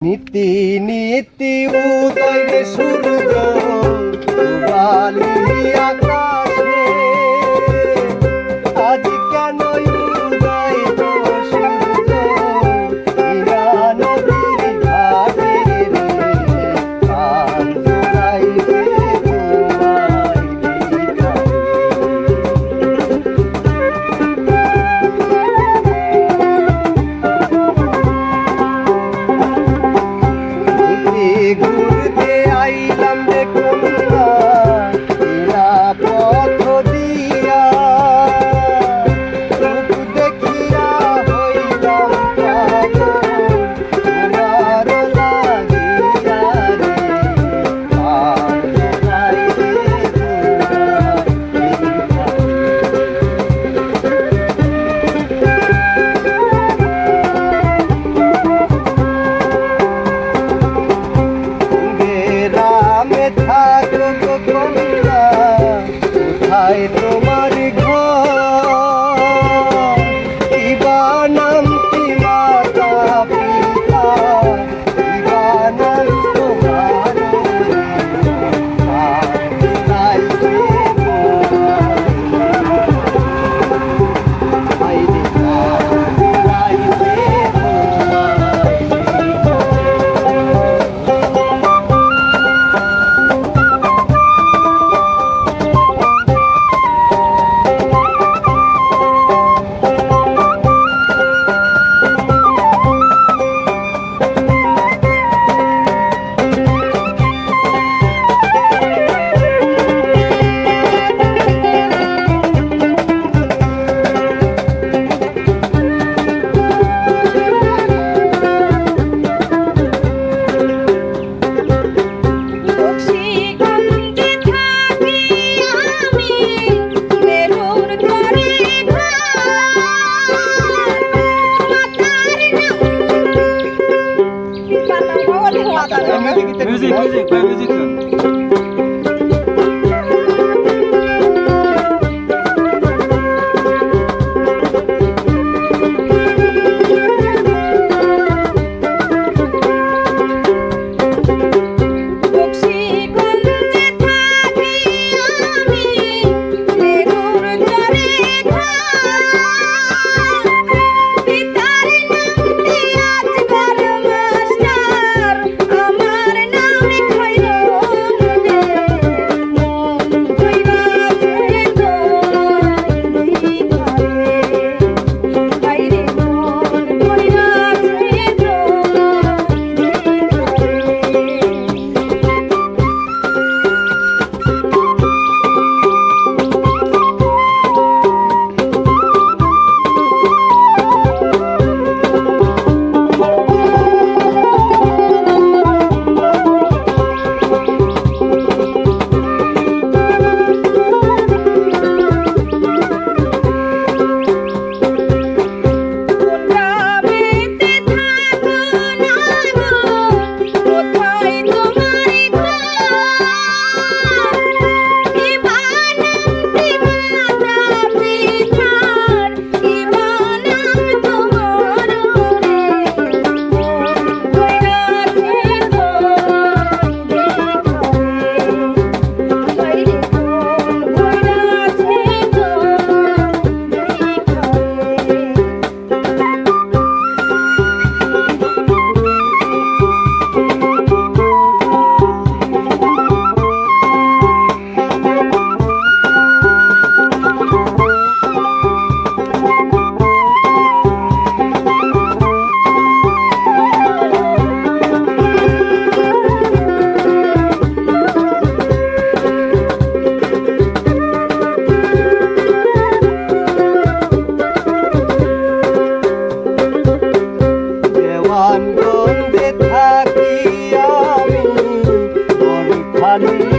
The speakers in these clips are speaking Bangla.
নীতি নীতি উদয় সূর্য Balia lain. musique, musique, musique, জানি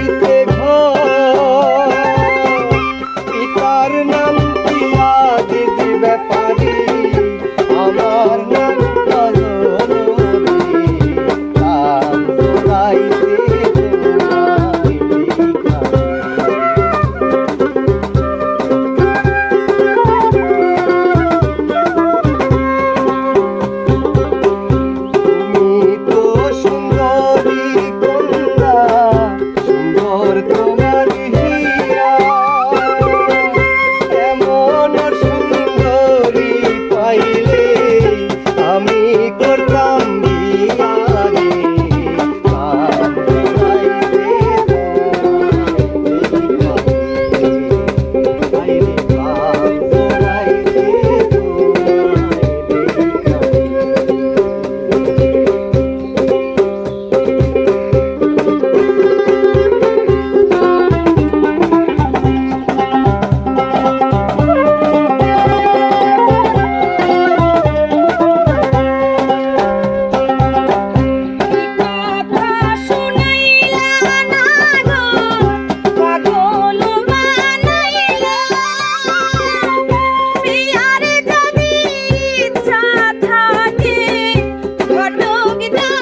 你ん。